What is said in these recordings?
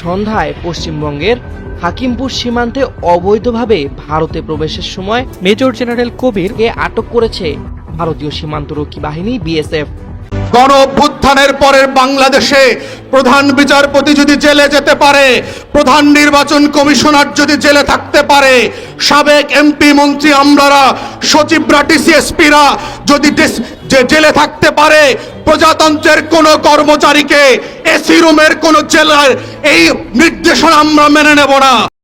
সন্ধ্যায় পশ্চিমবঙ্গের হাকিমপুর সীমান্তে অবৈধভাবে ভারতে প্রবেশের সময় মেজর জেনারেল কবিরকে আটক করেছে ভারতীয় সীমান্তরক্ষী বাহিনী বিএসএফ। গণ অভ্যুত্থানের পরের বাংলাদেশে প্রধান বিচারপতি যদি জেলে যেতে পারে, প্রধান নির্বাচন কমিশনার যদি জেলে থাকতে পারে, সাবেক এমপি মন্ত্রী আমলারা সচিবরা, টিসিএসপিরা যদি জেলে থাকতে পারে, প্রজাতন্ত্রের কোন কর্মচারীকে এসি রুমের কোন জেলার এই নির্দেশনা আমরা মেনে নেব না।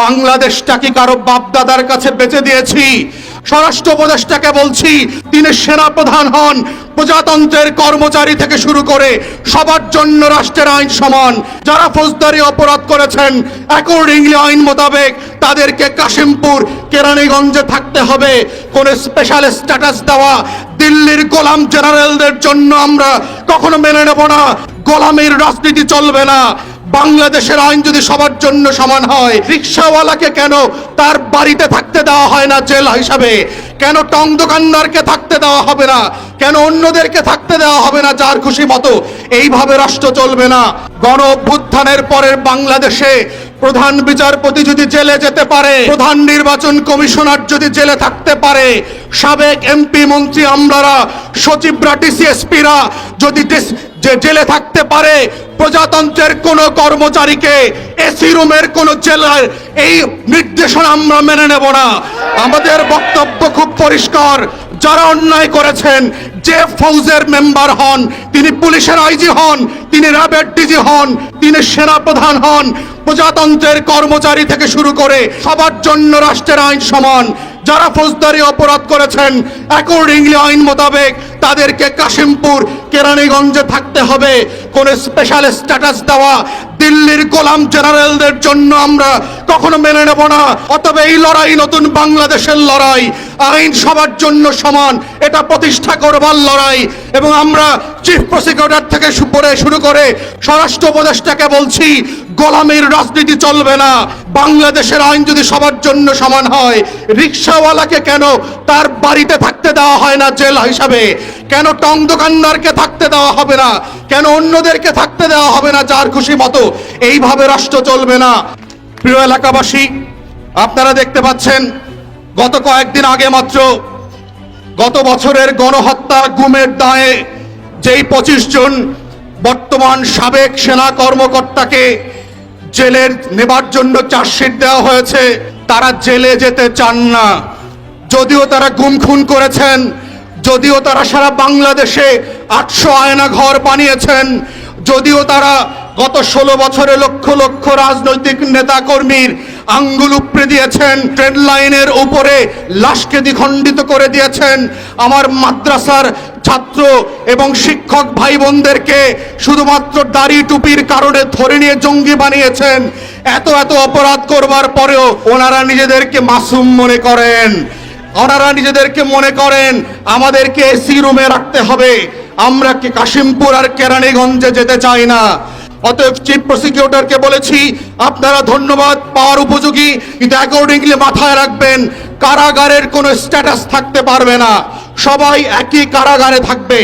বাংলাদেশটাকে কারও বাপদাদার কাছে বেঁচে দিয়েছি। স্বরাষ্ট্র উপদেষ্টাকে বলছি, তিনি সেনা প্রধান হন, প্রজাতন্ত্রের কর্মচারী থেকে শুরু করে সবার জন্য রাষ্ট্রের আইন সমান। যারা ফৌজদারি অপরাধ করেছেন অ্যাকর্ডিংলি আইন মোতাবেক তাদেরকে কাশিমপুর, কেরানীগঞ্জে থাকতে হবে। কোন স্পেশাল স্ট্যাটাস দেওয়া দিল্লির গোলাম জেনারেলদের জন্য আমরা কখনো মেনে নেব না। গোলামের রাজনীতি চলবে না। বাংলাদেশের আইন যদি সবার জন্য সমান হয়, রিক্সাওয়ালাকে কেন তার বাড়িতে থাকতে দেওয়া হয় না জেল হিসাবে? কেন টং দোকানদারকে থাকতে দেওয়া হবে না? কেন অন্যদেরকে থাকতে দেওয়া হবে না যার খুশি মতো? এইভাবে রাষ্ট্র চলবে না। গণ অভ্যুত্থানের পরের বাংলাদেশে প্রধান বিচারপতি যদি জেলে যেতে পারে, প্রধান নির্বাচন কমিশনার যদি জেলে থাকতে পারে, সাবেক এমপি মন্ত্রী আমলারা, সচিবরা, টিসিএসপিরা যদি জেলে থাকতে পারে প্রজাতন্ত্রের কোন কর্মচারীকে এসি রুমের কোন জেলার এই নির্দেশনা আমরা মেনে নেব না। আমাদের বক্তব্য খুব পরিষ্কার। যারা অন্যায় করেছেন, যে ফৌজের মেম্বার হন, তিনি পুলিশের আইজি হন, তিনি র্যাবের ডিজি হন, তিনি সেনা প্রধান হন, প্রজাতন্ত্রের কর্মচারী থেকে শুরু করে সবার জন্য রাষ্ট্রের আইন সমান। যারা ফৌজদারি অপরাধ করেছেন অ্যাকর্ডিংলি আইন মোতাবেক তাদেরকে কাশিমপুর, কেরানীগঞ্জে থাকতে হবে। কোন স্পেশাল স্ট্যাটাস দেওয়া দিল্লির গোলাম জেনারেলদের জন্য আমরা কখনো মেনে নেব না। অতএব এই লড়াই, নতুন বাংলাদেশের লড়াই, আইন সবার জন্য সমান, এটা প্রতিষ্ঠা করবার লড়াই। এবং আমরা চিফ প্রসিকিউটর থেকে শুপরে শুরু করে স্বরাষ্ট্র উপদেষ্টাকে বলছি, গোলামের রাজনীতি চলবে না। বাংলাদেশের আইন যদি সবার জন্য সমান হয়, রিক্সাওয়ালাকে কেন তার বাড়িতে থাকতে দেওয়া হয় না জেল হিসাবে? কেন টং দোকানদারকে থাকতে দেওয়া হবে না? কেন অন্যদেরকে থাকতে দেওয়া হবে না যার খুশি মতো? এইভাবে রাষ্ট্র চলবে না। প্রিয় এলাকাবাসী, আপনারা দেখতে পাচ্ছেন, গত কয়েকদিন আগে মাত্র গত বছরের গণহত্যা গুমের দায়ে যেই পঁচিশ জন বর্তমান সাবেক সেনা কর্মকর্তাকে জেলের নেবার জন্য চার্জশিট দেওয়া হয়েছে, তারা জেলে যেতে চান না। যদিও তারা গুম খুন করেছেন যদিও তারা সারা বাংলাদেশে আটশো আয়না ঘর বানিয়েছেন, যদিও তারা গত ষোলো বছরে লক্ষ লক্ষ রাজনৈতিক নেতা কর্মীর আঙ্গুল উপড়ে দিয়েছেন, ট্রেন লাইনের উপরে লাশকে দ্বিখণ্ডিত করে দিয়েছেন। আমার মাদ্রাসার ছাত্র এবং শিক্ষক ভাই বোনদেরকে শুধুমাত্র দাড়ি টুপির কারণে ধরে নিয়ে জঙ্গি বানিয়েছেন। এত এত অপরাধ করবার পরেও ওনারা নিজেদেরকে মাসুম মনে করেন। ওনারা নিজেদেরকে মনে করেন, আমাদেরকে এসি রুমে রাখতে হবে। আমরা কি কাশিমপুর আর কেরানীগঞ্জে যেতে চাই না? অতএব চিফ প্রসিকিউটরকে বলেছি, আপনারা ধন্যবাদ, পাওয়ার উপযোগী। কিন্তু অ্যাকর্ডিংলি মাথায় রাখবেন, কারাগারের কোনো স্ট্যাটাস থাকতে পারবে না। সবাই একই কারাগারে থাকবে।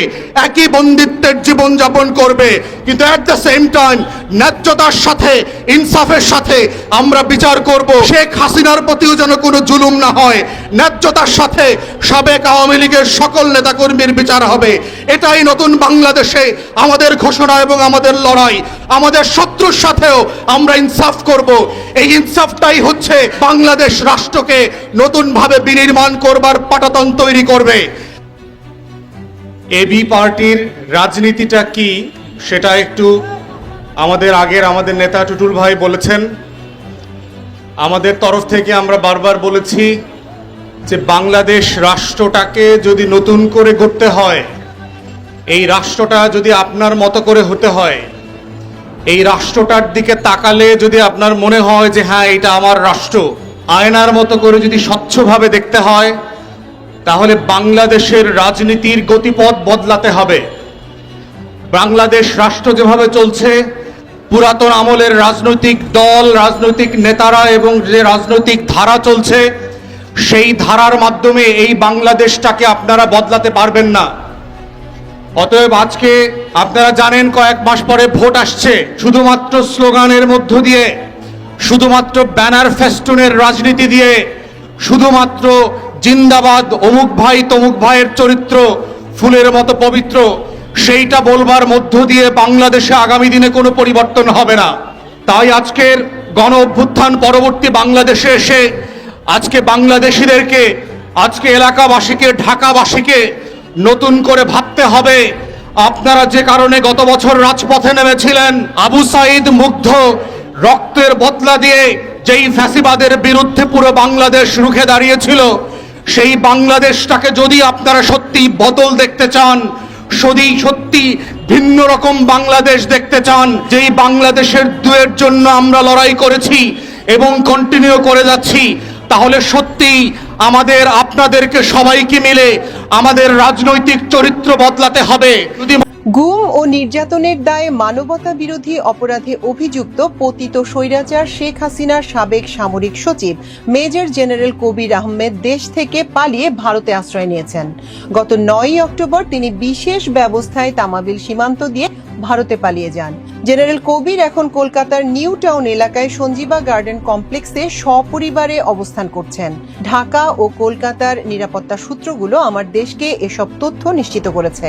একই বন্দিত্বের জীবন যাপন করবে। কিন্তু অ্যাট দ্য সেম টাইম ন্যায্যতার সাথে, ইনসাফের সাথে আমরা বিচার করব। শেখ হাসিনার প্রতিও যেন কোনো জুলুম না হয়। ন্যায্যতার সাথে সাবেক আওয়ামী লীগের সকল নেতাকর্মীর বিচার হবে। এটাই নতুন বাংলাদেশে আমাদের ঘোষণা এবং আমাদের লড়াই। আমাদের শত্রুর সাথেও আমরা ইনসাফ করব। এই ইনসাফটাই হচ্ছে বাংলাদেশ রাষ্ট্রকে নতুনভাবে বিনির্মাণ করবার পাটাতন তৈরি করবে। এবি পার্টির রাজনীতিটা কি সেটা একটু আমাদের আগের আমাদের নেতা টুটুল ভাই বলেছেন। আমাদের তরফ থেকে আমরা বারবার বলেছি যে বাংলাদেশ রাষ্ট্রটাকে যদি নতুন করে গড়তে হয়, এই রাষ্ট্রটা যদি আপনার মতো করে হতে হয়, এই রাষ্ট্রটার দিকে তাকালে যদি আপনার মনে হয় যে হ্যাঁ এটা আমার রাষ্ট্র, আয়নার মতো করে যদি স্বচ্ছভাবে দেখতে হয় তাহলে বাংলাদেশের রাজনীতির গতিপথ বদলাতে হবে। বাংলাদেশ রাষ্ট্র যেভাবে চলছে, পুরাতন আমলের রাজনৈতিক দল, রাজনৈতিক নেতারা এবং যে রাজনৈতিক ধারা চলছে, সেই ধারার মাধ্যমে এই বাংলাদেশটাকে আপনারা বদলাতে পারবেন না। অতএব আজকে আপনারা জানেন কয়েক মাস পরে ভোট আসছে, শুধুমাত্র স্লোগানের মধ্য দিয়ে, শুধুমাত্র ব্যানার ফেস্টুনের রাজনীতি দিয়ে, শুধুমাত্র জিন্দাবাদ, অমুক ভাই তমুক ভাইয়ের চরিত্র, ফুলের মতো পবিত্র, সেইটা বলবার মধ্য দিয়ে বাংলাদেশে আগামী দিনে কোনো পরিবর্তন হবে না। তাই আজকের গণ অভ্যুত্থান পরবর্তী বাংলাদেশে এসে আজকে বাংলাদেশিদেরকে, আজকে এলাকাবাসীকে, ঢাকাবাসীকে নতুন করে ভাবতে হবে। আপনারা যে কারণে গত বছর রাজপথে নেমেছিলেন, আবু সাইদ মুগ্ধ, রক্তের বদলা দিয়ে যেই ফ্যাসিবাদের বিরুদ্ধে পুরো বাংলাদেশ রুখে দাঁড়িয়েছিল সেই বাংলাদেশটাকে যদি আপনারা সত্যি বদল দেখতে চান, সদি সত্যি ভিন্ন রকম বাংলাদেশ দেখতে চান, যেই বাংলাদেশের দুয়ের জন্য আমরা লড়াই করেছি এবং কন্টিনিউ করে যাচ্ছি, তাহলে সত্যি আমাদের আপনাদেরকে সবাইকে মিলে আমাদের রাজনৈতিক চরিত্র বদলাতে হবে। যদি গুম ও নির্যাতনের দায়ে মানবতা বিরোধী অপরাধে অভিযুক্ত পতিত স্বৈরাচার শেখ হাসিনার সাবেক সামরিক সচিব, মেজর জেনারেল কবির আহমেদ দেশ থেকে পালিয়ে ভারতে আশ্রয় নিয়েছেন। গত নয়ই অক্টোবর তিনি বিশেষ ব্যবস্থায় তামাবিল সীমান্ত দিয়ে ভারতে পালিয়ে যান। জেনারেল কবির এখন কলকাতার নিউ টাউন এলাকায় সঞ্জীবা গার্ডেন কমপ্লেক্সে সপরিবারে অবস্থান করছেন। ঢাকা ও কলকাতার নিরাপত্তা সূত্রগুলো আমার দেশকে এসব তথ্য নিশ্চিত করেছে।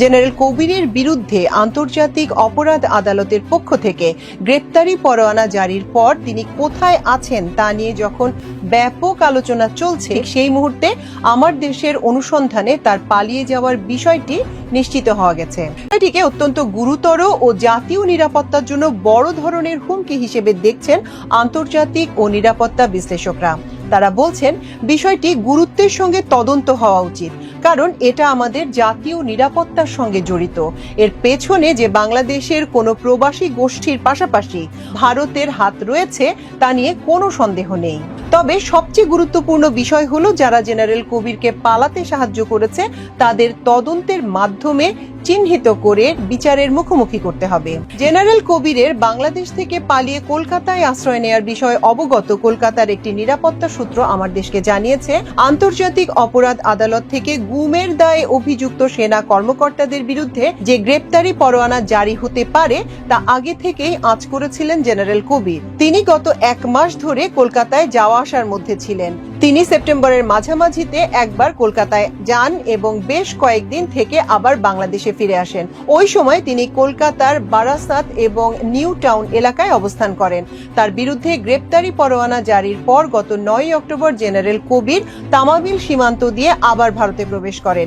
জেনারেল কবিরের বিরুদ্ধে আন্তর্জাতিক অপরাধ আদালতের পক্ষ থেকে গ্রেপ্তারি পরোয়ানা জারির পর তিনি কোথায় আছেন তা নিয়ে যখন ব্যাপক আলোচনা চলছে, সেই মুহূর্তে আমার দেশের অনুসন্ধানে তার পালিয়ে যাওয়ার বিষয়টি নিশ্চিত হওয়া গেছে। এটিকে অত্যন্ত গুরুতর ও জাতীয় নিরাপত্তার জন্য বড় ধরনের হুমকি হিসেবে দেখছেন আন্তর্জাতিক ও নিরাপত্তা বিশ্লেষকরা। তারা বলছেন, বিষয়টি গুরুত্বের সঙ্গে তদন্ত হওয়া উচিত, কারণ এটা আমাদের জাতীয় নিরাপত্তার সঙ্গে জড়িত। এর পেছনে যে বাংলাদেশের কোনো প্রবাসী গোষ্ঠীর পাশাপাশি ভারতের হাত রয়েছে, তা নিয়ে কোনো সন্দেহ নেই। তবে সবচেয়ে গুরুত্বপূর্ণ বিষয় হলো যারা জেনারেল কবিরকে পালাতে সাহায্য করেছে তাদের তদন্তের মাধ্যমে চিহ্নিত করে বিচারের মুখোমুখি করতে হবে। জেনারেল কবিরের বাংলাদেশ থেকে পালিয়ে কলকাতায় আশ্রয় নেয়ার বিষয়ে অবগত কলকাতার একটি নিরাপত্তা সূত্র আমার দেশকে জানিয়েছে, আন্তর্জাতিক অপরাধ আদালত থেকে গুমের দায়ে অভিযুক্ত সেনা কর্মকর্তাদের বিরুদ্ধে যে গ্রেপ্তারি পরোয়ানা জারি হতে পারে, তা আগে থেকেই আঁচ করেছিলেন জেনারেল কবির। তিনি গত এক মাস ধরে কলকাতায় যাওয়া আসার মধ্যে ছিলেন। তিনি সেপ্টেম্বরের মাঝামাঝিতে একবার কলকাতায় যান এবং বেশ কয়েকদিন থেকে আবার বাংলাদেশে ফিরে আসেন। ওই সময় তিনি কলকাতার বারাসাত এবং নিউ টাউন এলাকায় অবস্থান করেন। তার বিরুদ্ধে গ্রেপ্তারি পরোয়ানা জারির পর গত নয় অক্টোবর জেনারেল কবির তামাবিল সীমান্ত দিয়ে আবার ভারতে প্রবেশ করেন।